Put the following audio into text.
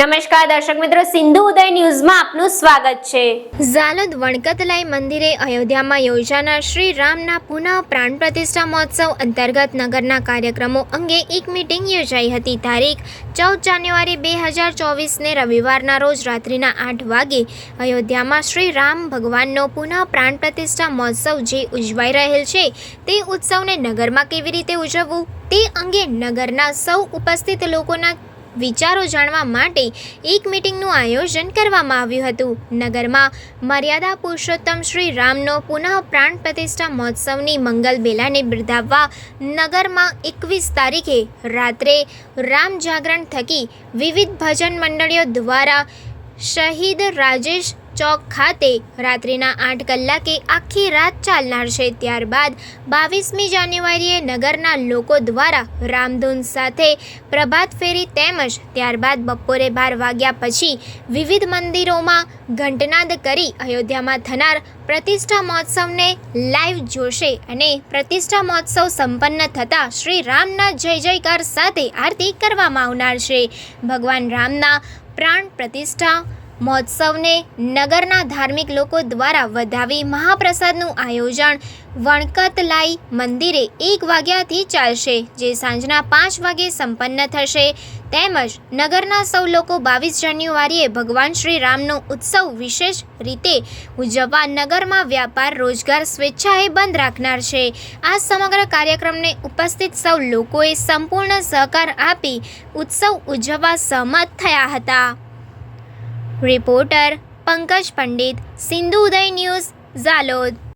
નમસ્કાર, દર્શક મિત્રો. સિંધુ ઉદય ન્યૂઝમાં આપનું સ્વાગત છે. ઝાલોદ વણકતલાઈ મંદિરે અયોધ્યામાં યોજાનાર શ્રી રામના પુનઃ પ્રાણ પ્રતિષ્ઠા મહોત્સવ અંતર્ગત નગરના કાર્યક્રમો અંગે એક મીટિંગ યોજાઈ હતી. તારીખ ચૌદ જાન્યુઆરી બે હજાર ચોવીસને રવિવારના રોજ રાત્રિના આઠ વાગે અયોધ્યામાં શ્રી રામ ભગવાનનો પુનઃ પ્રાણ પ્રતિષ્ઠા મહોત્સવ જે ઉજવાઈ રહેલ છે, તે ઉત્સવને નગરમાં કેવી રીતે ઉજવવું, તે અંગે નગરના સૌ ઉપસ્થિત લોકોના વિચારો જાણવા માટે એક મીટિંગનું આયોજન કરવામાં આવ્યું હતું. નગરમાં મર્યાદા પુરુષોત્તમ શ્રી રામનો પુનઃ પ્રાણ પ્રતિષ્ઠા મહોત્સવની મંગલ બેલાને બિરદાવવા નગરમાં એકવીસ તારીખે રાત્રે રામ જાગરણ થકી વિવિધ ભજન મંડળીઓ દ્વારા શહીદ રાજેશ ચોક ખાતે રાત્રિના આઠ કલાકે આખી રાત ચાલનાર છે. ત્યારબાદ બાવીસમી જાન્યુઆરીએ નગરના લોકો દ્વારા રામધૂન સાથે પ્રભાત ફેરી તેમજ ત્યારબાદ બપોરે બાર વાગ્યા પછી વિવિધ મંદિરોમાં ઘંટનાદ કરી અયોધ્યામાં થનાર પ્રતિષ્ઠા મહોત્સવને લાઈવ જોશે અને પ્રતિષ્ઠા મહોત્સવ સંપન્ન થતાં શ્રી રામના જય જયકાર સાથે આરતી કરવામાં આવનાર છે. ભગવાન રામના પ્રાણ પ્રતિષ્ઠા મહોત્સવને નગરના ધાર્મિક લોકો દ્વારા વધાવી મહાપ્રસાદનું આયોજન. વણકતલાઈ મંદિરે એક વાગ્યાથી ચાલશે, જે સાંજના પાંચ વાગે સંપન્ન થશે. તેમજ નગરના સૌ લોકો બાવીસ જાન્યુઆરીએ ભગવાન શ્રી રામનો ઉત્સવ વિશેષ રીતે ઉજવવા નગરમાં વ્યાપાર, રોજગાર, સ્વેચ્છાએ બંધ રાખનાર છે. આ સમગ્ર કાર્યક્રમને ઉપસ્થિત સૌ લોકોએ સંપૂર્ણ સહકાર આપી ઉત્સવ ઉજવવા સહમત થયા હતા. Reporter Pankaj Pandit Sindhu Uday news Zalod.